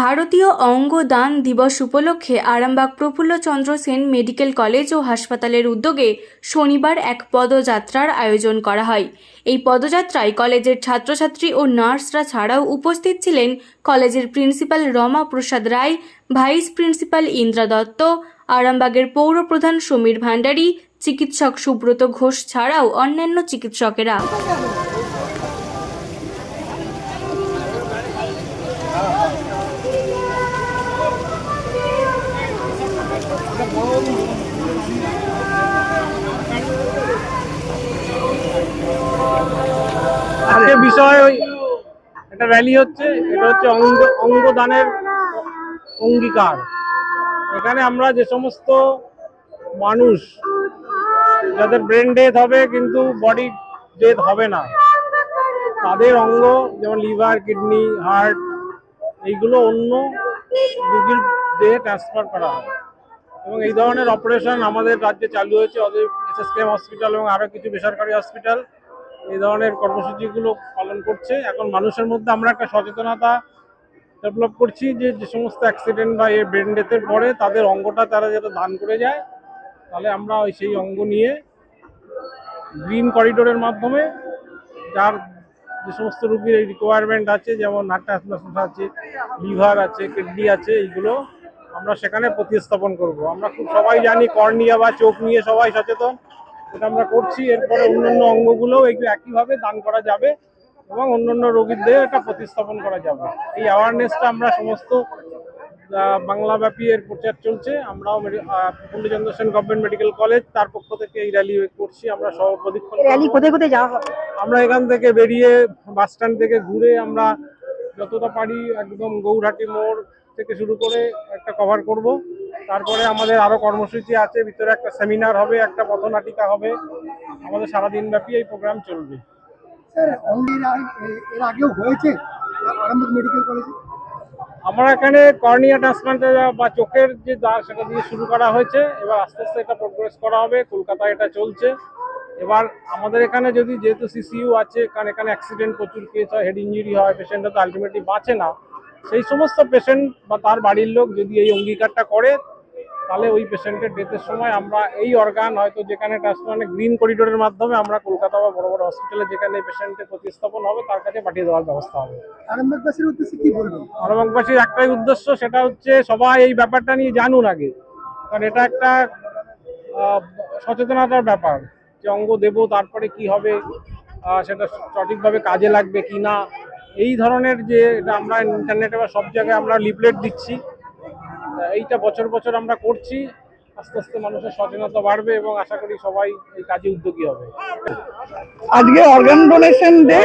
ভারতীয় অঙ্গদান দিবস উপলক্ষে আরামবাগ প্রফুল্লচন্দ্র সেন মেডিকেল কলেজ ও হাসপাতালের উদ্যোগে শনিবার এক পদযাত্রার আয়োজন করা হয়। এই পদযাত্রায় কলেজের ছাত্রছাত্রী ও নার্সরা ছাড়াও উপস্থিত ছিলেন কলেজের principal Rama Prasad Roy, vice principal Indra Dutta, আরামবাগের পৌরপ্রধান সমীর ভান্ডারী, চিকিৎসক সুব্রত ঘোষ ছাড়াও অন্যান্য চিকিৎসকেরা। বিষয় ওই একটা র্যালি হচ্ছে, এটা হচ্ছে অঙ্গ, অঙ্গদানের অঙ্গীকার। এখানে আমরা যে সমস্ত মানুষ, যাদের ব্রেন ডেথ হবে কিন্তু বডি ডেথ হবে না, তাদের অঙ্গ যেমন লিভার কিডনি হার্ট এইগুলো অন্য রুগীর দেহে ট্রান্সফার করা হয়। এবং এই ধরনের অপারেশন আমাদের রাজ্যে চালু হয়েছে, অতএব এসএসকেএম হসপিটাল এবং আরও কিছু বেসরকারি হসপিটাল এই ধরনের কর্মসূচিগুলো পালন করছে। এখন মানুষের মধ্যে আমরা একটা সচেতনতা ডেভেলপ করছি যে যে সমস্ত অ্যাক্সিডেন্ট বা এই ব্রেন ডেথের পরে তাদের অঙ্গটা তারা যাতে দান করে যায়, তাহলে আমরা ওই সেই অঙ্গ নিয়ে গ্রিন করিডোরের মাধ্যমে যার যে সমস্ত রুগীর রিকোয়ারমেন্ট আছে, যেমন হার্ট আছে লিভার আছে কিডনি আছে, এইগুলো আমরা সেখানে প্রতিস্থাপন করব। আমরা খুব সবাই জানি কর্নিয়া বা চোখ নিয়ে সবাই সচেতন। এটা আমরা করছি এরপরে অন্যান্য অঙ্গগুলোও একটু একইভাবে দান করা যাবে এবং অন্যান্য রোগীদের এটা প্রতিস্থাপন করা যাবে। এই অ্যাওয়ারনেসটা আমরা সমস্ত বাংলাব্যাপী এর প্রচার চলছে। আমরাও Purnachandra Sen government medical college তার পক্ষ থেকে এই র্যালি করছি আমরা সহ প্রদীক্ষণ র্যালি কোথায় কোথায় যাওয়া হবে? আমরা এখান থেকে বেরিয়ে বাস স্ট্যান্ড থেকে ঘুরে আমরা যতটা পারি একদম গৌরহাটি মোড় থেকে শুরু করে একটা কভার করব। তারপরে আমাদের আরও কর্মসূচি আছে ভিতরে একটা সেমিনার হবে একটা পথনাটিকা হবে। আমাদের সারাদিন ব্যাপী এই প্রোগ্রাম চলবে। স্যার অঙ্গের আগে- এর আগেও হয়েছে মেডিকেল কলেজে আমরা এখানে কর্নিয়া ট্রান্সপ্লান্টে বা চোখের যে দাগ সেটা দিয়ে শুরু করা হয়েছে। এবার আস্তে আস্তে এটা প্রোগ্রেস করা হবে। কলকাতায় এটা চলছে। এবার আমাদের এখানে যদি যেহেতু সিসিইউ আছে কারণ এখানে অ্যাক্সিডেন্ট প্রচুর কেস হয় হেড ইঞ্জুরি হয় পেশেন্টরা তো আলটিমেটলি বাঁচে না। সেই সমস্ত পেশেন্ট বা তার বাড়ির লোক যদি এই অঙ্গীকারটা করে তাহলে ওই পেশেন্টের ডেথের সময় আমরা এই অর্গান হয়তো যেখানে ট্রান্সপ্লান্টে গ্রিন করিডোরের মাধ্যমে আমরা কলকাতা বা বড় বড় হসপিটালে যেখানে এই পেশেন্টের প্রতিস্থাপন হবে তার কাছে পাঠিয়ে দেওয়ার ব্যবস্থা হবে। আরামবাগবাসীর উদ্দেশ্যে কি বলবেন? আরামবাগবাসীর একটাই উদ্দেশ্য সেটা হচ্ছে সবাই এই ব্যাপারটা নিয়ে জানুন আগে। কারণ এটা একটা সচেতনতার ব্যাপার যে অঙ্গ দেব তারপরে কি হবে সেটা সঠিকভাবে কাজে লাগবে কি না। এই ধরনের যে এটা আমরা ইন্টারনেটে বা সব জায়গায় আমরা লিফলেট দিচ্ছি। এইটা বছর বছর আমরা করছি। আস্তে আস্তে মানুষের সচেতনতা বাড়বে এবং আশা করি সবাই এই কাজে উদ্যোগী হবে। আজকে অর্গান ডোনেশন ডে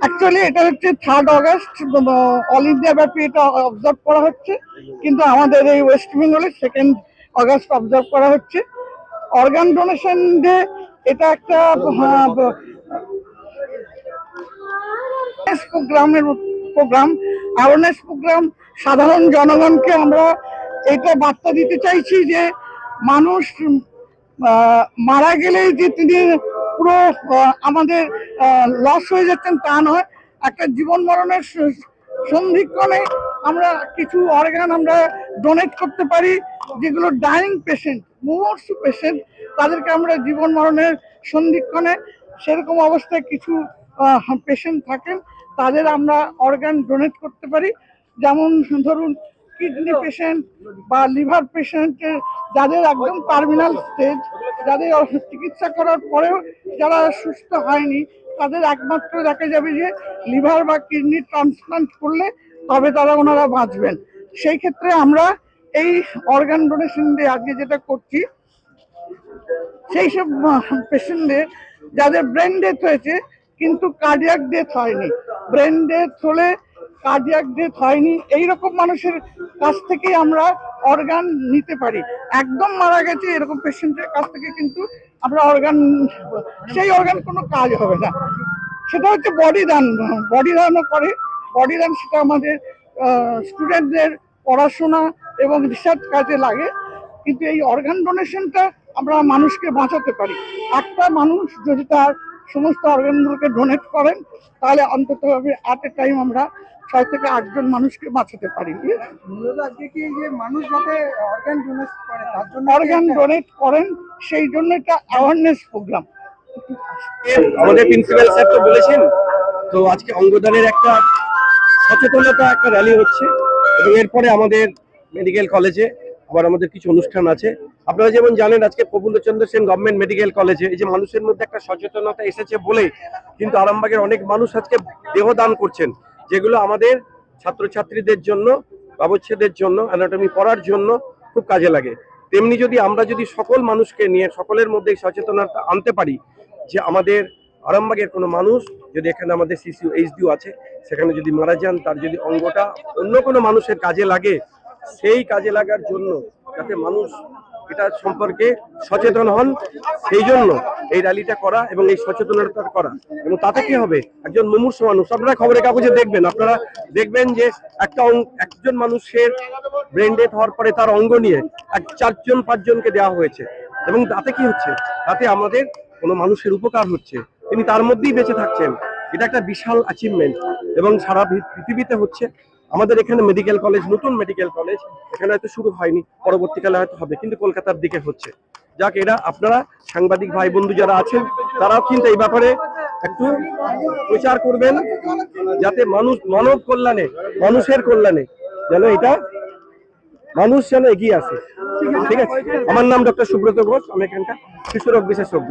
অ্যাকচুয়ালি এটা হচ্ছে থার্ড অগস্ট অল ইন্ডিয়া ব্যাপী এটা অবজার্ভ করা হচ্ছে। কিন্তু আমাদের এই ওয়েস্ট বেঙ্গলে সেকেন্ড অগস্ট অবজার্ভ করা হচ্ছে। অর্গান ডোনেশন ডে এটা একটা প্রোগ্রামের প্রোগ্রাম অ্যাওয়ারনেস প্রোগ্রাম সাধারণ জনগণকে আমরা এটা বার্তা দিতে চাইছি যে মানুষ মারা গেলেই যে তিনি পুরো আমাদের লস হয়ে যাচ্ছেন তা নয়, একটা জীবন মরণের সন্ধিক্ষণে আমরা কিছু অর্গান আমরা ডোনেট করতে পারি, যেগুলো ডাইং পেশেন্ট মুমূর্ষু পেশেন্ট তাদেরকে আমরা জীবন মরণের সন্ধিক্ষণে সেরকম অবস্থায় কিছু পেশেন্ট থাকেন, তাদের আমরা অর্গান ডোনেট করতে পারি। যেমন ধরুন কিডনি পেশেন্ট বা লিভার পেশেন্টের যাদের একদম টার্মিনাল স্টেজ যাদের চিকিৎসা করার পরেও যারা সুস্থ হয়নি তাদের একমাত্র দেখা যাবে যে লিভার বা কিডনি ট্রান্সপ্লান্ট করলে তবে তারা ওনারা বাঁচবেন। সেই ক্ষেত্রে আমরা এই অর্গান ডোনেশন দিয়ে আজকে যেটা করছি সেই সব পেশেন্টদের যাদের ব্রেন ডেথ হয়েছে কিন্তু কার্ডিয়াক ডেথ হয়নি। ব্রেন ডেথ হলে কার্ডিয়াক ডেথ হয়নি এই রকম মানুষের কাছ থেকেই আমরা অর্গান নিতে পারি। একদম মারা গেছে এরকম পেশেন্টের কাছ থেকে কিন্তু আমরা অর্গান সেই অর্গান কোনো কাজ হবে না। সেটা হচ্ছে বডি দান বডি দানও করে। বডি দান সেটা আমাদের স্টুডেন্টদের পড়াশোনা এবং রিসার্চ কাজে লাগে। কিন্তু এই অর্গান ডোনেশনটা আমরা মানুষকে বাঁচাতে পারি। একটা মানুষ যদি তার সমস্ত অর্গানগুলোকে ডোনেট করেন, তাহলে অন্তত অ্যাট এ টাইম আমরা ছয় থেকে আটজন মানুষকে বাঁচাতে পারি। মূলত আজকে কি যে মানুষ যাতে অর্গান ডোনেট করে তার জন্য অর্গান ডোনেট করেন সেই জন্য এটা অ্যাওয়ারনেস প্রোগ্রাম আমাদের প্রিন্সিপাল স্যার তো বলেছেন তো আজকে অঙ্গদানের একটা সচেতনতা একটা র্যালি হচ্ছে এবং এরপরে আমাদের মেডিকেল কলেজে আবার আমাদের কিছু অনুষ্ঠান আছে। আপনারা যেমন জানেন আজকে প্রফুল্লচন্দ্র সেন গভর্নমেন্ট মেডিকেল কলেজে এই যে মানুষের মধ্যে একটা সচেতনতা এসেছে বলেই কিন্তু আরামবাগের অনেক মানুষ আজকে দেহদান করছেন। যেগুলো আমাদের ছাত্রছাত্রীদের জন্য ব্যবচ্ছেদের জন্য অ্যানাটমি পড়ার জন্য খুব কাজে লাগে। তেমনি যদি আমরা যদি সকল মানুষকে নিয়ে, সকলের মধ্যে সচেতনতা আনতে পারি যে আমাদের আরামবাগের কোনো মানুষ, যদি এখানে আমাদের সিসিউ এইচডিও আছে, সেখানে যদি মারা যান, তার যদি অঙ্গটা অন্য কোনো মানুষের কাজে লাগে, সেই কাজে লাগার জন্য যাতে মানুষ এটা সম্পর্কে সচেতন হন। সেই জন্য এই র্যালিটা করা এবং এই সচেতনতা করা। এবং তাতে কি হবে? একজন মুমূর্ষ মানুষ। আপনারা খবরের কাগজে দেখবেন, আপনারা দেখবেন যে একটা একজন মানুষের ব্রেন ডেথ হওয়ার পরে তার অঙ্গ নিয়ে এক চারজন, পাঁচজনকে দেওয়া হয়েছে। এবং তাতে কি হচ্ছে? তাতে আমাদের কোনো মানুষের উপকার হচ্ছে। তিনি তার মধ্যেই বেঁচে থাকছেন। এটা একটা বিশাল অ্যাচিভমেন্ট এবং সারা পৃথিবীতে হচ্ছে। আমাদের এখানে মেডিকেল কলেজ নতুন মেডিকেল কলেজ এখানে হয়তো শুরু হয়নি, পরবর্তীকালে হয়তো হবে, কিন্তু কলকাতার দিকে হচ্ছে। যাক, এরা, আপনারা সাংবাদিক ভাই বন্ধু যারা আছেন, তারাও কিন্তু এই ব্যাপারে একটু প্রচার করবেন, যাতে মানুষ, মানব কল্যাণে, মানুষের কল্যাণে যেন এটা মানুষ যেন এগিয়ে আসে। ঠিক আছে? আমার নাম ডক্টর সুব্রত ঘোষ, আমি এখানকার শিশুরোগ বিশেষজ্ঞ।